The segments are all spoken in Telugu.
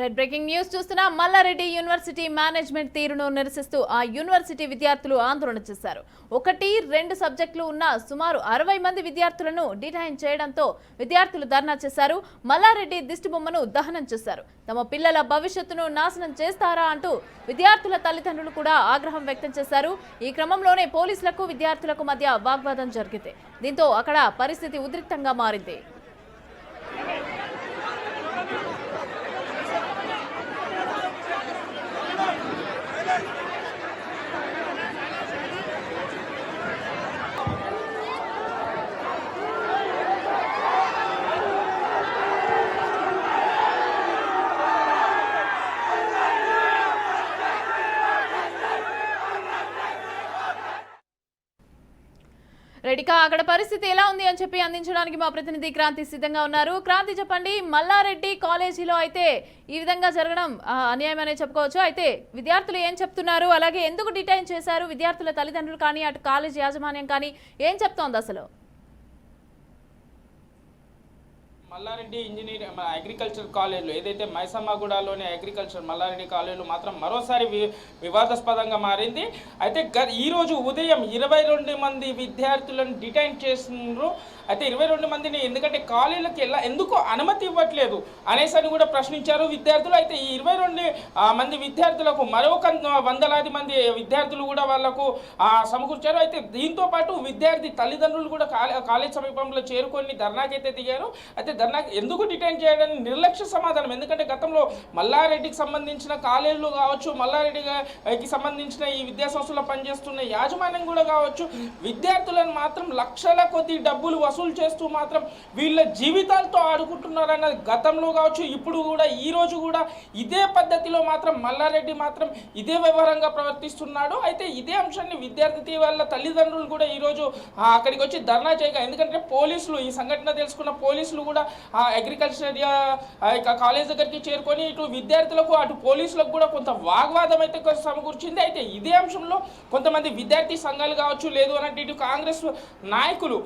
రెడ్ బ్రేకింగ్ న్యూస్ చూస్తున్న మల్లారెడ్డి యూనివర్సిటీ మేనేజ్మెంట్ తీరును నిరసిస్తూ ఆ యూనివర్సిటీ విద్యార్థులు ఆందోళన చేశారు. ఒకటి రెండు సబ్జెక్టులు ఉన్న సుమారు అరవై మంది విద్యార్థులను డిటైన్ చేయడంతో విద్యార్థులు ధర్నా చేశారు. మల్లారెడ్డి దిష్టిబొమ్మను దహనం చేశారు. తమ పిల్లల భవిష్యత్తును నాశనం చేస్తారా అంటూ విద్యార్థుల తల్లిదండ్రులు కూడా ఆగ్రహం వ్యక్తం చేశారు. ఈ క్రమంలోనే పోలీసులకు విద్యార్థులకు మధ్య వాగ్వాదం జరిగింది. దీంతో అక్కడ పరిస్థితి ఉద్రిక్తంగా మారింది. ఇక అక్కడ పరిస్థితి ఎలా ఉంది అని చెప్పి అందించడానికి మా ప్రతినిధి క్రాంతి సిద్ధంగా ఉన్నారు. క్రాంతి చెప్పండి. మల్లారెడ్డి కాలేజీలో అయితే ఈ విధంగా జరగడం అన్యాయం అనే చెప్పుకోవచ్చు. అయితే విద్యార్థులు ఏం చెప్తున్నారు? అలాగే ఎందుకు డిటైన్ చేశారు? విద్యార్థుల తల్లిదండ్రులు కానీ అటు కాలేజ్ యాజమాన్యం కానీ ఏం చెప్తోంది అసలు? మల్లారెడ్డి ఇంజనీర్ అగ్రికల్చర్ కాలేజ్లో ఏదైతే మైసమ్మగూడలోని అగ్రికల్చర్ మల్లారెడ్డి కాలేజ్లో మాత్రం మరోసారి వివాదాస్పదంగా మారింది. అయితే గ ఈరోజు ఉదయం ఇరవై రెండు మంది విద్యార్థులను డిటైన్ చేసినారు అయితే ఇరవై రెండు మందిని ఎందుకంటే కాలేజీలకు ఎలా ఎందుకు అనుమతి ఇవ్వట్లేదు అనేసి అని కూడా ప్రశ్నించారు విద్యార్థులు. అయితే ఈ ఇరవై రెండు మంది విద్యార్థులకు మరొక వందలాది మంది విద్యార్థులు కూడా వాళ్ళకు సమకూర్చారు. అయితే దీంతో పాటు విద్యార్థి తల్లిదండ్రులు కూడా కాలేజ్ సమీపంలో చేరుకొని ధర్నాకైతే దిగారు. అయితే ధర్నా ఎందుకు డిటైన్ చేయడం నిర్లక్ష్య సమాధానం? ఎందుకంటే గతంలో మల్లారెడ్డికి సంబంధించిన కాలేజీలు కావచ్చు మల్లారెడ్డికి సంబంధించిన ఈ విద్యా సంస్థలో పనిచేస్తున్న యాజమాన్యం కూడా కావచ్చు విద్యార్థులను మాత్రం లక్షల కొద్ది డబ్బులు వసూలు చేస్తూ మాత్రం వీళ్ళ జీవితాలతో ఆడుకుంటున్నారన్నది గతంలో కావచ్చు ఇప్పుడు కూడా ఈ రోజు కూడా ఇదే పద్ధతిలో మాత్రం మల్లారెడ్డి మాత్రం ఇదే వ్యవహారంగా ప్రవర్తిస్తున్నాడు. అయితే ఇదే అంశాన్ని విద్యార్థి వాళ్ళ తల్లిదండ్రులు కూడా ఈరోజు అక్కడికి వచ్చి ధర్నా చేయగా ఎందుకంటే పోలీసులు ఈ సంఘటన తెలుసుకున్న పోలీసులు కూడా ఆ అగ్రికల్చర్ కాలేజ్ దగ్గరికి చేరుకొని ఇటు విద్యార్థులకు అటు పోలీసులకు కూడా కొంత వాగ్వాదం అయితే సమకూర్చింది. అయితే ఇదే అంశంలో కొంతమంది విద్యార్థి సంఘాలు కావచ్చు లేదు అనంటే ఇటు కాంగ్రెస్ నాయకులు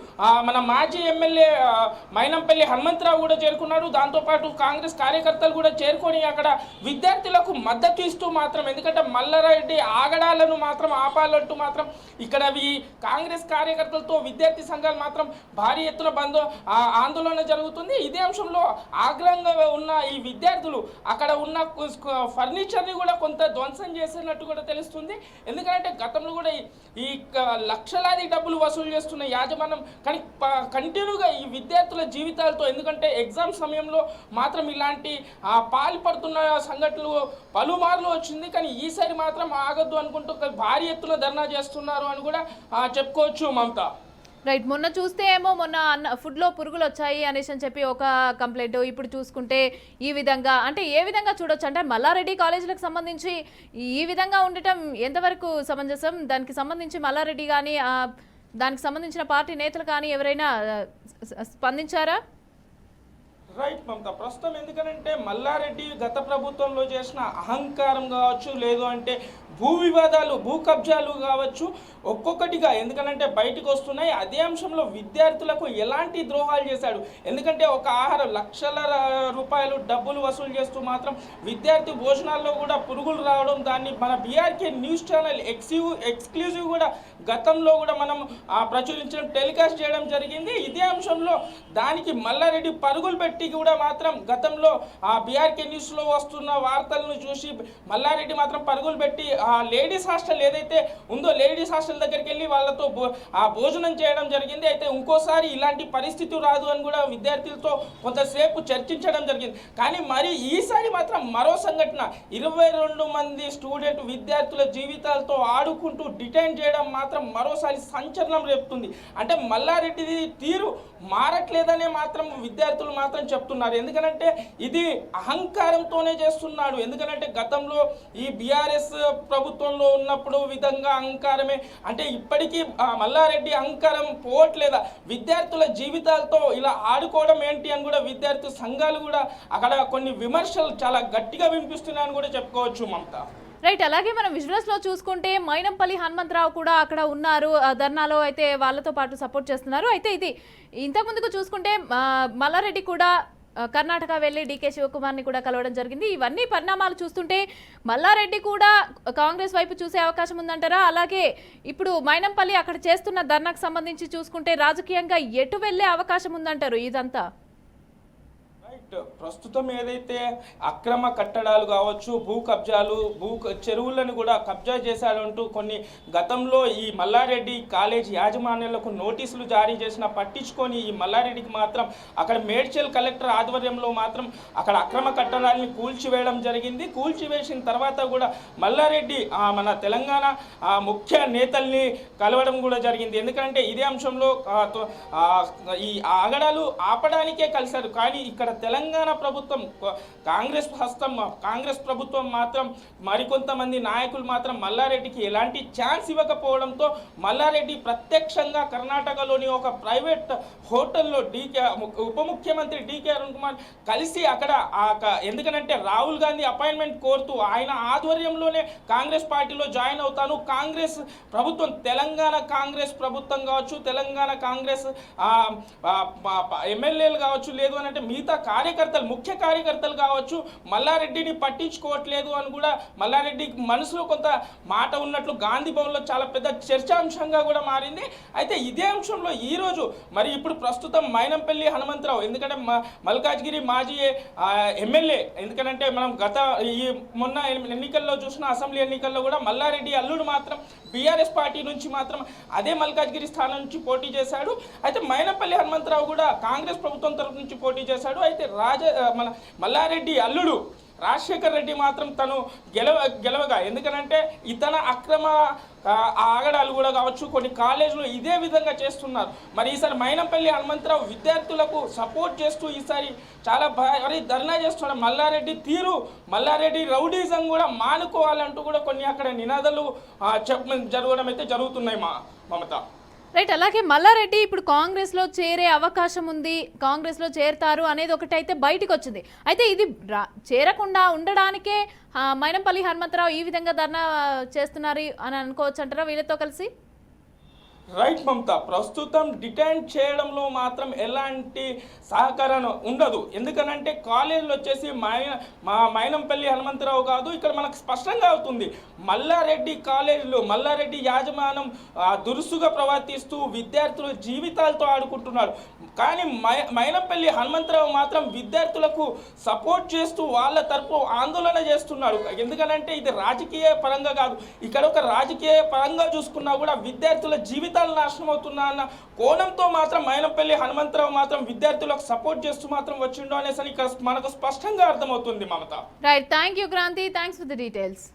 మన మాజీ ఎమ్మెల్యే మైనంపల్లి హనుమంతరావు కూడా చేరుకున్నాడు దాంతోపాటు కాంగ్రెస్ కార్యకర్తలు కూడా చేరుకొని అక్కడ విద్యార్థులకు మద్దతు ఇస్తూ మాత్రం ఎందుకంటే మల్లారెడ్డి ఆగడాలను మాత్రం ఆపాలంటూ మాత్రం ఇక్కడ కాంగ్రెస్ కార్యకర్తలతో విద్యార్థి సంఘాలు మాత్రం భారీ ఎత్తున బంద్ ఆందోళన జరుగుతుంది. ఇదే అంశంలో ఆగ్రహంగా ఉన్న ఈ విద్యార్థులు అక్కడ ఉన్న ఫర్నిచర్ని కూడా కొంత ధ్వంసం చేసినట్టు కూడా తెలుస్తుంది. ఎందుకంటే గతంలో కూడా ఈ- లక్షలాది డబ్బులు వసూలు చేస్తున్న యాజమాన్యం కానీ కంటిన్యూగా ఈ విద్యార్థుల జీవితాలతో ఎందుకంటే ఎగ్జామ్ సమయంలో మాత్రం ఇలాంటి పాల్పడుతున్న సంఘటనలు పలుమార్లు వచ్చింది. కానీ ఈసారి మాత్రం ఆగద్దు అనుకుంటూ భారీ ఎత్తున ధర్నా చేస్తున్నారు అని కూడా చెప్పుకోవచ్చు మమతా. రైట్ మొన్న చూస్తే ఏమో మొన్న అన్న ఫుడ్లో పురుగులు వచ్చాయి అనేసి అని చెప్పి ఒక కంప్లైంట్ ఇప్పుడు చూసుకుంటే ఈ విధంగా అంటే ఏ విధంగా చూడొచ్చు? అంటే మల్లారెడ్డి కాలేజీలకు సంబంధించి ఈ విధంగా ఉండటం ఎంతవరకు సమంజసం? దానికి సంబంధించి మల్లారెడ్డి కానీ దానికి సంబంధించిన పార్టీ నేతలు కానీ ఎవరైనా స్పందించారా? రైట్ మమత ప్రస్తుతం ఎందుకనంటే మల్లారెడ్డి గత ప్రభుత్వంలో చేసిన అహంకారం కావచ్చు లేదు అంటే భూ వివాదాలు భూ కబ్జాలు కావచ్చు ఒక్కొక్కటిగా ఎందుకనంటే బయటకు వస్తున్నాయి. అదే అంశంలో విద్యార్థులకు ఎలాంటి ద్రోహాలు చేశాడు? ఎందుకంటే ఒక ఆహారం లక్షల రూపాయలు డబ్బులు వసూలు చేస్తూ మాత్రం విద్యార్థి భోజనాల్లో కూడా పురుగులు రావడం దాన్ని మన బీఆర్కే న్యూస్ ఛానల్ ఎక్సివ్ ఎక్స్క్లూజివ్ కూడా గతంలో కూడా మనం ఆ, ప్రచురించడం టెలికాస్ట్ చేయడం జరిగింది. ఇదే అంశంలో దానికి మల్లారెడ్డి పరుగులు పెట్టి కూడా మాత్రం గతంలో ఆ బీఆర్కే న్యూస్లో వస్తున్న వార్తలను చూసి మల్లారెడ్డి మాత్రం పరుగులు పెట్టి లేడీస్ హాస్టల్ ఏదైతే ఉందో లేడీస్ హాస్టల్ దగ్గరికి వెళ్ళి వాళ్ళతో ఆ భోజనం చేయడం జరిగింది. అయితే ఇంకోసారి ఇలాంటి పరిస్థితి రాదు అని కూడా విద్యార్థులతో కొంతసేపు చర్చించడం జరిగింది. కానీ మరి ఈసారి మాత్రం మరో సంఘటన. ఇరవై రెండు మంది స్టూడెంట్ విద్యార్థుల జీవితాలతో ఆడుకుంటూ డిటైన్ చేయడం మాత్రం మరోసారి సంచలనం రేపుతుంది. అంటే మల్లారెడ్డిది తీరు మారట్లేదనే మాత్రం విద్యార్థులు మాత్రం చెప్తున్నారు. ఎందుకంటే ఇది అహంకారంతోనే చేస్తున్నాడు. ఎందుకంటే గతంలో ఈ బీఆర్ఎస్ ప్రభుత్వంలో ఉన్నప్పుడు విధంగా అహంకారమే అంటే ఇప్పటికీ మల్లారెడ్డి అహంకారం పోవట్లేదా? విద్యార్థుల జీవితాలతో ఇలా ఆడుకోవడం ఏంటి అని కూడా విద్యార్థి సంఘాలు కూడా అక్కడ కొన్ని విమర్శలు చాలా గట్టిగా వినిపిస్తున్నాయని కూడా చెప్పుకోవచ్చు మమత. రైట్ అలాగే మనం విజువల్స్లో చూసుకుంటే మైనంపల్లి హనుమంతరావు కూడా అక్కడ ఉన్నారు. ధర్నాలో అయితే వాళ్ళతో పాటు సపోర్ట్ చేస్తున్నారు. అయితే ఇది ఇంతకు ముందుకు చూసుకుంటే మల్లారెడ్డి కూడా కర్ణాటక వెళ్ళి డీకే శివకుమార్ని కూడా కలవడం జరిగింది. ఇవన్నీ పరిణామాలు చూస్తుంటే మల్లారెడ్డి కూడా కాంగ్రెస్ వైపు చూసే అవకాశం ఉందంటారా? అలాగే ఇప్పుడు మైనంపల్లి అక్కడ చేస్తున్న ధర్నాకు సంబంధించి చూసుకుంటే రాజకీయంగా ఎటు వెళ్ళే అవకాశం ఉందంటారు ఇదంతా? ప్రస్తుతం ఏదైతే అక్రమ కట్టడాలు కావచ్చు భూ కబ్జాలు భూ క- చెరువులను కూడా కబ్జా చేశాడంటూ కొన్ని గతంలో ఈ మల్లారెడ్డి కాలేజ్ యాజమాన్యాలకు నోటీసులు జారీ చేసిన పట్టించుకొని ఈ మల్లారెడ్డికి మాత్రం అక్కడ మేడ్చల్ కలెక్టర్ ఆధ్వర్యంలో మాత్రం అక్కడ అక్రమ కట్టడాలని కూల్చివేయడం జరిగింది. కూల్చివేసిన తర్వాత కూడా మల్లారెడ్డి మన తెలంగాణ ముఖ్య నేతల్ని కలవడం కూడా జరిగింది. ఎందుకంటే ఇదే అంశంలో ఈ ఆగడాలు ఆపడానికే కలిశారు. కానీ ఇక్కడ తెలంగాణ తెలంగాణ ప్రభుత్వం కాంగ్రెస్ హస్తం కాంగ్రెస్ ప్రభుత్వం మాత్రం మరికొంతమంది నాయకులు మాత్రం మల్లారెడ్డికి ఎలాంటి ఛాన్స్ ఇవ్వకపోవడంతో మల్లారెడ్డి ప్రత్యక్షంగా కర్ణాటకలోని ఒక ప్రైవేట్ హోటల్లో డీకే ఉప ముఖ్యమంత్రి డీకే అరుణ్ కుమార్ కలిసి అక్కడ ఎందుకనంటే రాహుల్ గాంధీ అపాయింట్మెంట్ కోరుతూ ఆయన ఆధ్వర్యంలోనే కాంగ్రెస్ పార్టీలో జాయిన్ అవుతాను. కాంగ్రెస్ ప్రభుత్వం తెలంగాణ కాంగ్రెస్ ప్రభుత్వం కావచ్చు తెలంగాణ కాంగ్రెస్ ఎమ్మెల్యేలు కావచ్చు లేదు అని అంటే మిగతా కార్యకర్తలు ముఖ్య కార్యకర్తలు కావచ్చు మల్లారెడ్డిని పట్టించుకోవట్లేదు అని కూడా మల్లారెడ్డి మనసులో కొంత మాట ఉన్నట్లు గాంధీ భవన్లో చాలా పెద్ద చర్చాంశంగా కూడా మారింది. అయితే ఇదే అంశంలో ఈరోజు మరి ఇప్పుడు ప్రస్తుతం మైనంపల్లి హనుమంతరావు ఎందుకంటే మ- మల్కాజ్గిరి మాజీ ఎమ్మెల్యే ఎందుకంటే మనం గత ఈ మొన్న ఎన్నికల్లో చూసిన అసెంబ్లీ ఎన్నికల్లో కూడా మల్లారెడ్డి అల్లుడు మాత్రం బీఆర్ఎస్ పార్టీ నుంచి మాత్రం అదే మల్కాజ్గిరి స్థానం నుంచి పోటీ చేశాడు. అయితే మైనపల్లి హనుమంతరావు కూడా కాంగ్రెస్ ప్రభుత్వం తరఫు నుంచి పోటీ చేశాడు. అయితే రాజ మన మల్లారెడ్డి అల్లుడు రాజశేఖర్ రెడ్డి మాత్రం తను గెలవ గెలవగా. ఎందుకనంటే ఇతన అక్రమ ఆ, ఆగడాలు కూడా కావచ్చు కొన్ని కాలేజీలు ఇదే విధంగా చేస్తున్నారు. మరి ఈసారి మైనంపల్లి హనుమంతరావు విద్యార్థులకు సపోర్ట్ చేస్తూ ఈసారి చాలా భారీ ధర్నా చేస్తున్నాడు మల్లారెడ్డి తీరు. మల్లారెడ్డి రౌడీజం కూడా మానుకోవాలంటూ కూడా కొన్ని అక్కడ నినాదాలు చెప్ప జరగడం అయితే జరుగుతున్నాయి మా మమత. రైట్ అలాగే మల్లారెడ్డి ఇప్పుడు కాంగ్రెస్లో చేరే అవకాశం ఉంది కాంగ్రెస్లో చేరతారు అనేది ఒకటి అయితే బయటకు వచ్చింది. అయితే ఇది రా- చేరకుండా ఉండడానికే మైనంపల్లి హనుమంతరావు ఈ విధంగా ధర్నా చేస్తున్నారు అని అనుకోవచ్చు అంటారా వీళ్ళతో కలిసి? రైట్ మమత ప్రస్తుతం డిటైన్ చేయడంలో మాత్రం ఎలాంటి సహకారం ఉండదు. ఎందుకనంటే కాలేజీలో వచ్చేసి మైన మా మైనంపల్లి హనుమంతరావు కాదు ఇక్కడ మనకు స్పష్టంగా అవుతుంది. మల్లారెడ్డి కాలేజీలో మల్లారెడ్డి యాజమానం దురుసుగా ప్రవర్తిస్తూ విద్యార్థుల జీవితాలతో ఆడుకుంటున్నారు. కానీ మై మైనంపల్లి హనుమంతరావు మాత్రం విద్యార్థులకు సపోర్ట్ చేస్తూ వాళ్ళ తరపు ఆందోళన చేస్తున్నాడు ఎందుకనంటే ఇది రాజకీయ పరంగా కాదు. ఇక్కడ ఒక రాజకీయ పరంగా చూసుకున్నా కూడా విద్యార్థుల జీవితాలు నాశనం అవుతున్నా అన్న కోణంతో మాత్రం మైనంపల్లి హనుమంతరావు మాత్రం విద్యార్థులకు సపోర్ట్ చేస్తూ మాత్రం వచ్చిండో అనేసి మనకు స్పష్టంగా అర్థమవుతుంది Mamata. Right thank you Kranti thanks for the details